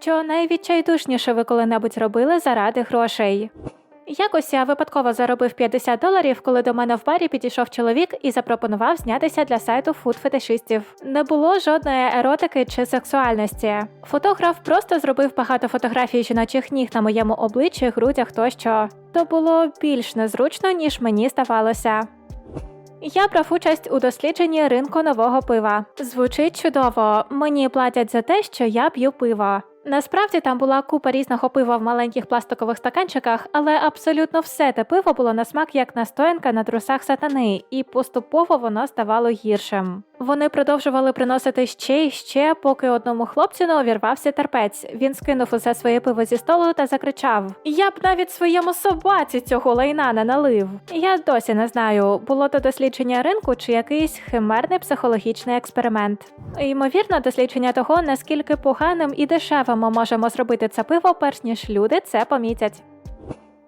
що найвідчайдушніше ви коли-небудь робили заради грошей. Якось я випадково заробив 50 доларів, коли до мене в барі підійшов чоловік і запропонував знятися для сайту фуд-фетишистів. Не було жодної еротики чи сексуальності. Фотограф просто зробив багато фотографій жіночих ніг на моєму обличчі, грудях тощо. То було більш незручно, ніж мені здавалося. Я брав участь у дослідженні ринку нового пива. Звучить чудово. Мені платять за те, що я п'ю пиво. Насправді там була купа різного пива в маленьких пластикових стаканчиках, але абсолютно все те пиво було на смак як настоянка на трусах сатани, і поступово воно ставало гіршим. Вони продовжували приносити ще й ще, поки одному хлопцю не увірвався терпець. Він скинув усе своє пиво зі столу та закричав: Я б навіть своєму собаці цього лайна не налив. Я досі не знаю, було то дослідження ринку чи якийсь химерний психологічний експеримент. Ймовірно, дослідження того, наскільки поганим і дешевим ми можемо зробити це пиво, перш ніж люди це помітять.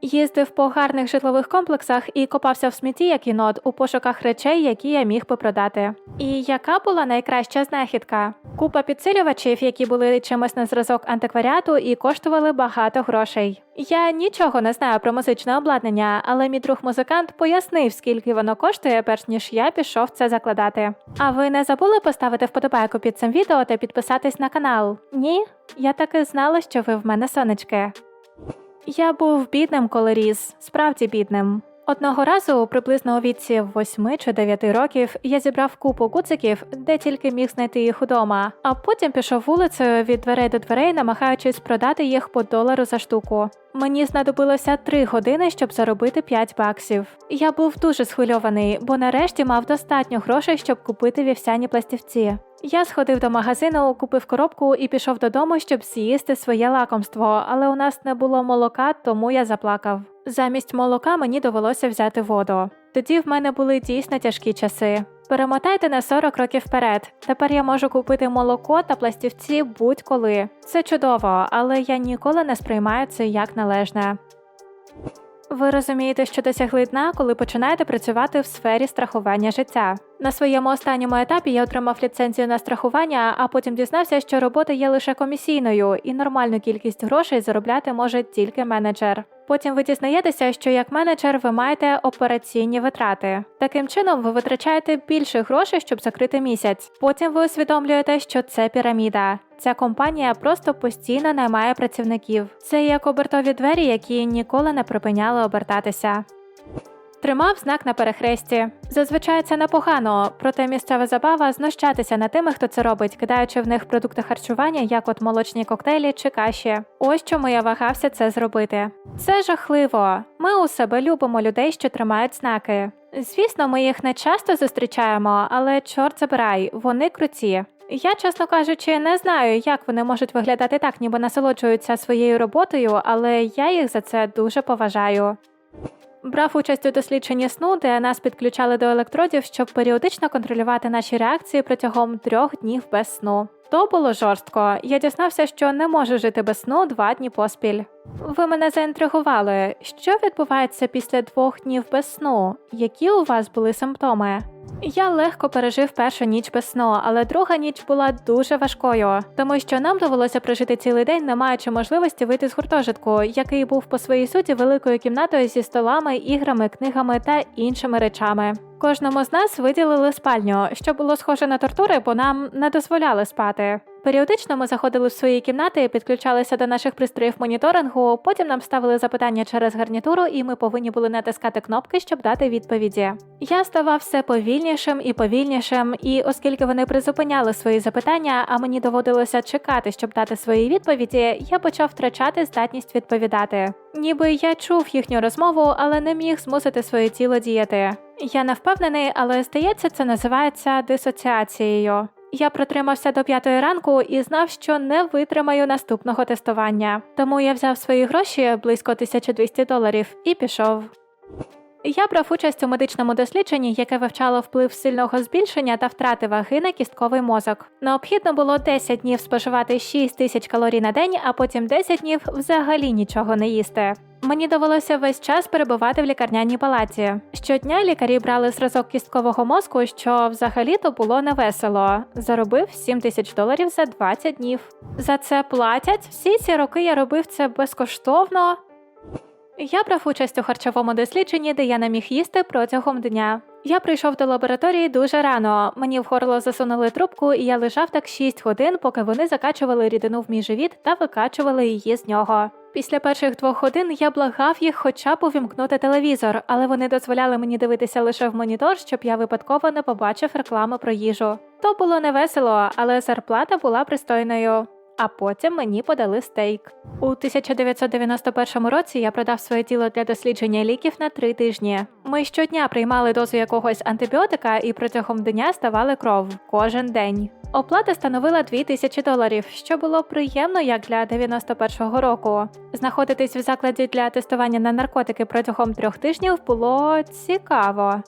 Їздив по гарних житлових комплексах і копався в смітті як інот у пошуках речей, які я міг би продати. І яка була найкраща знахідка? Купа підсилювачів, які були чимось на зразок антикваріату і коштували багато грошей. Я нічого не знаю про музичне обладнання, але мій друг музикант пояснив, скільки воно коштує, перш ніж я пішов це закладати. А ви не забули поставити вподобайку під цим відео та підписатись на канал? Ні? Я таки знала, що ви в мене сонечки. Я був бідним, коли ріс, справді бідним. Одного разу, приблизно у віці 8 чи 9 років, я зібрав купу гудзиків, де тільки міг знайти їх удома, а потім пішов вулицею від дверей до дверей, намагаючись продати їх по долару за штуку. Мені знадобилося 3 години, щоб заробити 5 баксів. Я був дуже схвильований, бо нарешті мав достатньо грошей, щоб купити вівсяні пластівці. Я сходив до магазину, купив коробку і пішов додому, щоб з'їсти своє лакомство, але у нас не було молока, тому я заплакав. Замість молока мені довелося взяти воду. Тоді в мене були дійсно тяжкі часи. Перемотайте на 40 років вперед. Тепер я можу купити молоко та пластівці будь-коли. Це чудово, але я ніколи не сприймаю це як належне. Ви розумієте, що досягли дна, коли починаєте працювати в сфері страхування життя. На своєму останньому етапі я отримав ліцензію на страхування, а потім дізнався, що робота є лише комісійною, і нормальну кількість грошей заробляти може тільки менеджер. Потім ви дізнаєтеся, що як менеджер ви маєте операційні витрати. Таким чином, ви витрачаєте більше грошей, щоб закрити місяць. Потім ви усвідомлюєте, що це піраміда. Ця компанія просто постійно наймає працівників. Це як обертові двері, які ніколи не припиняли обертатися. Тримав знак на перехресті. Зазвичай це непогано, проте місцева забава знущатися над тими, хто це робить, кидаючи в них продукти харчування, як от молочні коктейлі чи каші. Ось чому я вагався це зробити. Це жахливо. Ми у себе любимо людей, що тримають знаки. Звісно, ми їх не часто зустрічаємо, але чорт забирай, вони круті. Я, чесно кажучи, не знаю, як вони можуть виглядати так, ніби насолоджуються своєю роботою, але я їх за це дуже поважаю. Брав участь у дослідженні сну, де нас підключали до електродів, щоб періодично контролювати наші реакції протягом трьох днів без сну. То було жорстко. Я дізнався, що не можу жити без сну два дні поспіль. Ви мене заінтригували. Що відбувається після двох днів без сну? Які у вас були симптоми? Я легко пережив першу ніч без сну, але друга ніч була дуже важкою, тому що нам довелося прожити цілий день, не маючи можливості вийти з гуртожитку, який був по своїй суті великою кімнатою зі столами, іграми, книгами та іншими речами. Кожному з нас виділили спальню, що було схоже на тортури, бо нам не дозволяли спати. Періодично ми заходили в свої кімнати, підключалися до наших пристроїв моніторингу. Потім нам ставили запитання через гарнітуру, і ми повинні були натискати кнопки, щоб дати відповіді. Я ставав все повільнішим і повільнішим, і оскільки вони призупиняли свої запитання, а мені доводилося чекати, щоб дати свої відповіді, я почав втрачати здатність відповідати. Ніби я чув їхню розмову, але не міг змусити своє тіло діяти. Я не впевнений, але здається, це називається дисоціацією. Я протримався до п'ятої ранку і знав, що не витримаю наступного тестування. Тому я взяв свої гроші близько 1200 доларів і пішов. Я брав участь у медичному дослідженні, яке вивчало вплив сильного збільшення та втрати ваги на кістковий мозок. Необхідно було 10 днів споживати 6 тисяч калорій на день, а потім 10 днів взагалі нічого не їсти. Мені довелося весь час перебувати в лікарняній палаті. Щодня лікарі брали зразок кісткового мозку, що взагалі-то було невесело. Заробив 7 тисяч доларів за 20 днів. За це платять. Всі ці роки я робив це безкоштовно. Я брав участь у харчовому дослідженні, де я не міг їсти протягом дня. Я прийшов до лабораторії дуже рано. Мені в горло засунули трубку, і я лежав так 6 годин, поки вони закачували рідину в мій живіт та викачували її з нього. Після перших двох годин я благав їх хоча б увімкнути телевізор, але вони дозволяли мені дивитися лише в монітор, щоб я випадково не побачив реклами про їжу. То було невесело, але зарплата була пристойною. А потім мені подали стейк. У 1991 році я продав своє тіло для дослідження ліків на три тижні. Ми щодня приймали дозу якогось антибіотика і протягом дня ставали кров кожен день. Оплата становила 2000 доларів, що було приємно як для 91-го року. Знаходитись в закладі для тестування на наркотики протягом трьох тижнів було цікаво.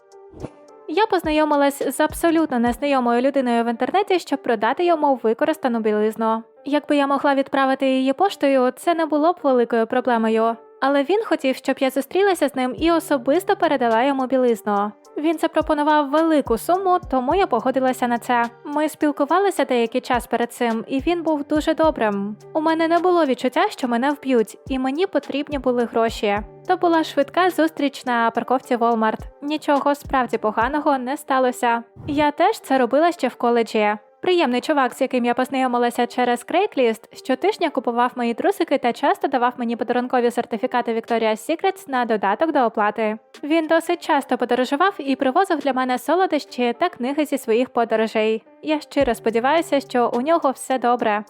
Я познайомилась з абсолютно незнайомою людиною в інтернеті, щоб продати йому використану білизну. Якби я могла відправити її поштою, це не було б великою проблемою. Але він хотів, щоб я зустрілася з ним і особисто передала йому білизну. Він запропонував велику суму, тому я погодилася на це. Ми спілкувалися деякий час перед цим, і він був дуже добрим. У мене не було відчуття, що мене вб'ють, і мені потрібні були гроші. То була швидка зустріч на парковці Walmart. Нічого справді поганого не сталося. Я теж це робила ще в коледжі. Приємний чувак, з яким я познайомилася через Craigslist, щотижня купував мої трусики та часто давав мені подарункові сертифікати Victoria's Secrets на додаток до оплати. Він досить часто подорожував і привозив для мене солодощі та книги зі своїх подорожей. Я щиро сподіваюся, що у нього все добре.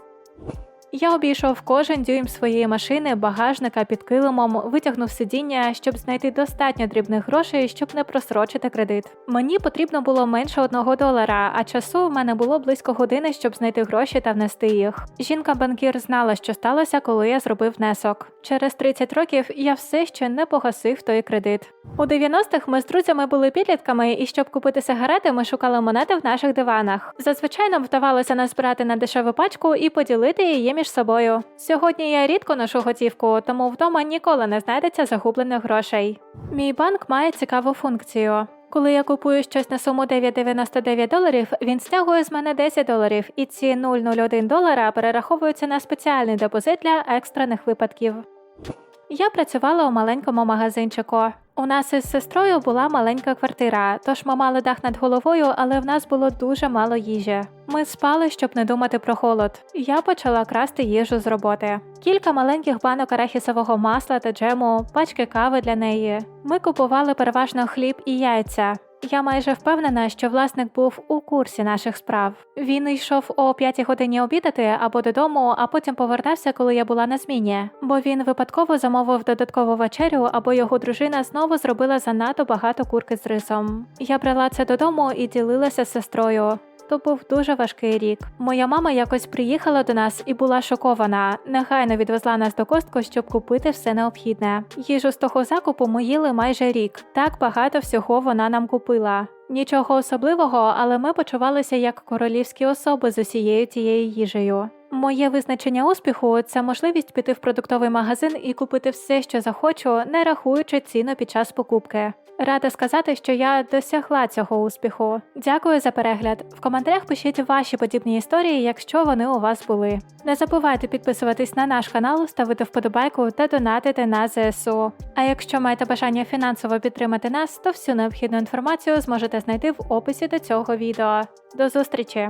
Я обійшов кожен дюйм своєї машини, багажника під килимом, витягнув сидіння, щоб знайти достатньо дрібних грошей, щоб не просрочити кредит. Мені потрібно було менше одного долара, а часу в мене було близько години, щоб знайти гроші та внести їх. Жінка-банкір знала, що сталося, коли я зробив внесок. Через 30 років я все ще не погасив той кредит. У 90-х ми з друзями були підлітками, і щоб купити сигарети, ми шукали монети в наших диванах. Зазвичай нам вдавалося назбирати на дешеву пачку і поділити її між собою. Сьогодні я рідко ношу готівку, тому вдома ніколи не знайдеться загублених грошей. Мій банк має цікаву функцію. Коли я купую щось на суму 9,99 доларів, він стягує з мене 10 доларів, і ці 0,01 долара перераховуються на спеціальний депозит для екстрених випадків. Я працювала у маленькому магазинчику. У нас із сестрою була маленька квартира, тож ми мали дах над головою, але в нас було дуже мало їжі. Ми спали, щоб не думати про холод. Я почала красти їжу з роботи. Кілька маленьких банок арахісового масла та джему, пачки кави для неї. Ми купували переважно хліб і яйця. Я майже впевнена, що власник був у курсі наших справ. Він йшов о п'ятій годині обідати або додому, а потім повертався, коли я була на зміні. Бо він випадково замовив додаткову вечерю, або його дружина знову зробила занадто багато курки з рисом. Я брала це додому і ділилася з сестрою. То був дуже важкий рік. Моя мама якось приїхала до нас і була шокована. Негайно відвезла нас до костку, щоб купити все необхідне. Їжу з того закупу ми їли майже рік. Так багато всього вона нам купила. Нічого особливого, але ми почувалися як королівські особи з усією тією їжею. Моє визначення успіху це можливість піти в продуктовий магазин і купити все, що захочу, не рахуючи ціну під час покупки. Рада сказати, що я досягла цього успіху. Дякую за перегляд. В коментарях пишіть ваші подібні історії, якщо вони у вас були. Не забувайте підписуватись на наш канал, ставити вподобайку та донатити на ЗСУ. А якщо маєте бажання фінансово підтримати нас, то всю необхідну інформацію зможете знайти в описі до цього відео. До зустрічі!